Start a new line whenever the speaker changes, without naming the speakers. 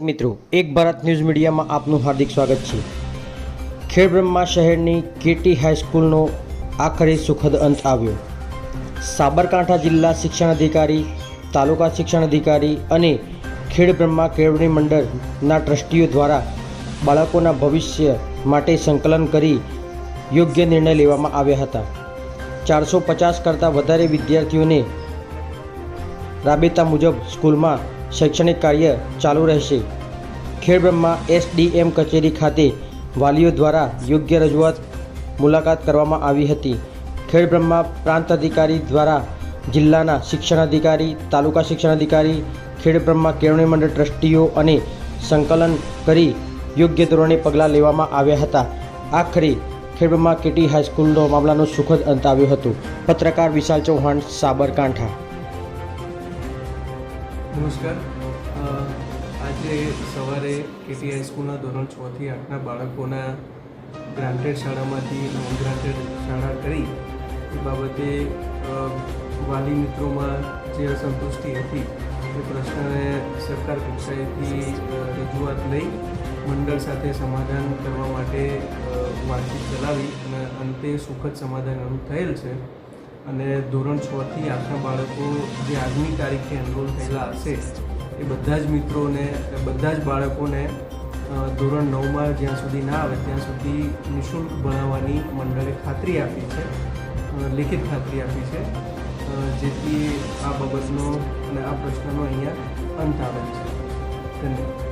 મિત્રો, એક ભારત ન્યૂઝ મીડિયામાં આપનું હાર્દિક સ્વાગત છે. ખેડબ્રહ્મા શહેરની કેટી હાઈસ્કૂલનો આખરે સુખદ અંત આવ્યો. સાબરકાંઠા જિલ્લા શિક્ષણ અધિકારી, તાલુકા શિક્ષણ અધિકારી અને ખેડબ્રહ્મા કેળવણી મંડળના ટ્રસ્ટીઓ દ્વારા બાળકોના ભવિષ્ય માટે સંકલન કરી યોગ્ય નિર્ણય લેવામાં આવ્યા હતા. ચારસો પચાસ કરતાં વધારે વિદ્યાર્થીઓને રાબેતા મુજબ સ્કૂલમાં શૈક્ષણિક કાર્ય ચાલુ રહેશે. ખેડબ્રહ્મા એસડીએમ કચેરી ખાતે વાલીઓ દ્વારા યોગ્ય રજૂઆત મુલાકાત કરવામાં આવી હતી. ખેડબ્રહ્મા પ્રાંત અધિકારી દ્વારા જિલ્લાના શિક્ષણ અધિકારી, તાલુકા શિક્ષણ અધિકારી ખેડબ્રહ્મા કેળવણી મંડળ ટ્રસ્ટીઓ અને સંકલન કરી યોગ્ય ધોરણે પગલાં લેવામાં આવ્યા હતા. આખરે ખેડબ્રહ્મા કેટી હાઈસ્કૂલનો મામલાનો સુખદ અંત આવ્યો હતો. પત્રકાર વિશાલ ચૌહાણ, સાબરકાંઠા.
નમસ્કાર. આજે સવારે કેટી હાઈસ્કૂલના ધોરણ છથી આઠના બાળકોના ગ્રાન્ટેડ શાળામાંથી નોન ગ્રાન્ટેડ શાળા કરી. એ બાબતે વાલી મિત્રોમાં જે અસંતુષ્ટિ હતી, એ પ્રશ્નને સરકાર કક્ષાએથી રજૂઆત લઈ મંડળ સાથે સમાધાન કરવા માટે વાતચીત ચલાવી અને અંતે સુખદ સમાધાન એનું થયેલ છે. અને ધોરણ છ થી આઠના બાળકો જે આજની તારીખે એનરોલ થયેલા હશે, એ બધા જ મિત્રોને બધા જ બાળકોને ધોરણ નવમાં જ્યાં સુધી ના આવે ત્યાં સુધી નિઃશુલ્ક ભણાવવાની મંડળે ખાતરી આપી છે લેખિત ખાતરી આપી છે જેથી આ બાબતનો અને આ પ્રશ્નનો અહીંયા અંત આવે છે. ધન્યવાદ.